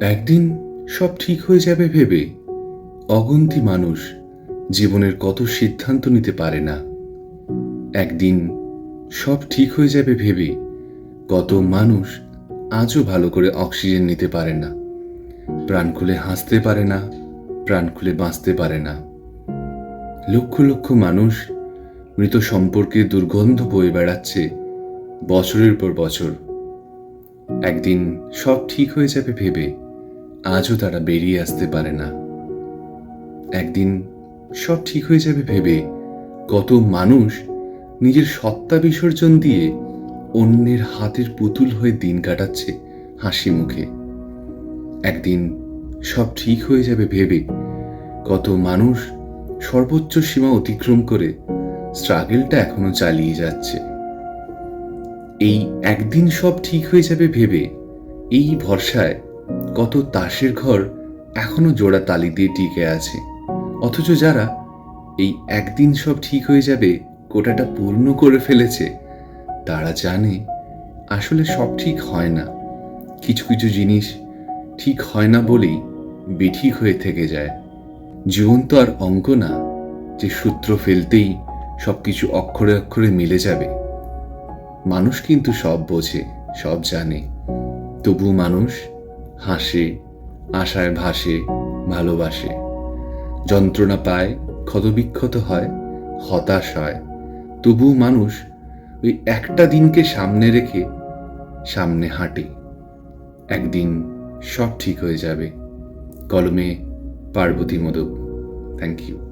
একদিন সব ঠিক হয়ে যাবে ভেবে অগন্তি মানুষ জীবনের কত সিদ্ধান্ত নিতে পারে না। একদিন সব ঠিক হয়ে যাবে ভেবে কত মানুষ আজও ভালো করে অক্সিজেন নিতে পারে না। প্রাণ খুলে হাসতে পারে না, প্রাণ খুলে বাঁচতে পারে না। লক্ষ লক্ষ মানুষ মৃত সম্পর্কে দুর্গন্ধ বয়ে বেড়াচ্ছে বছরের পর বছর। একদিন সব ঠিক হয়ে যাবে ভেবে আজও তারা বেরিয়ে আসতে পারে না। একদিন সব ঠিক হয়ে যাবে ভেবে কত মানুষ নিজের সত্তা বিসর্জন দিয়ে অন্যের হাতের পুতুল হয়ে দিন কাটাচ্ছে হাসি মুখে। একদিন সব ঠিক হয়ে যাবে ভেবে কত মানুষ সর্বোচ্চ সীমা অতিক্রম করে স্ট্রাগলটা এখনও চালিয়ে যাচ্ছে। এই একদিন সব ঠিক হয়ে যাবে ভেবে এই ভরসায় কত তাসের ঘর এখনও জোড়া তালি দিয়ে টিকে আছে। অথচ যারা এই একদিন সব ঠিক হয়ে যাবে কোটাটা পূর্ণ করে ফেলেছে, তারা জানে আসলে সব ঠিক হয় না। কিছু কিছু জিনিস ঠিক হয় না বলেই বেঠিক হয়ে থেকে যায়। জীবন তো আর অঙ্ক না, যে সূত্র ফেলতেই সব কিছু অক্ষরে অক্ষরে মিলে যাবে। মানুষ কিন্তু সব বোঝে, সব জানে। তবু মানুষ হাসে, আশায় ভাসে, ভালোবাসে। যন্ত্রণা পায়, ক্ষতবিক্ষত হয়, হতাশ হয়। তবু মানুষ ওই একটা দিনকে সামনে রেখে সামনে হাঁটে। একদিন সব ঠিক হয়ে যাবে। কলমে পার্বতী মোদক। Thank you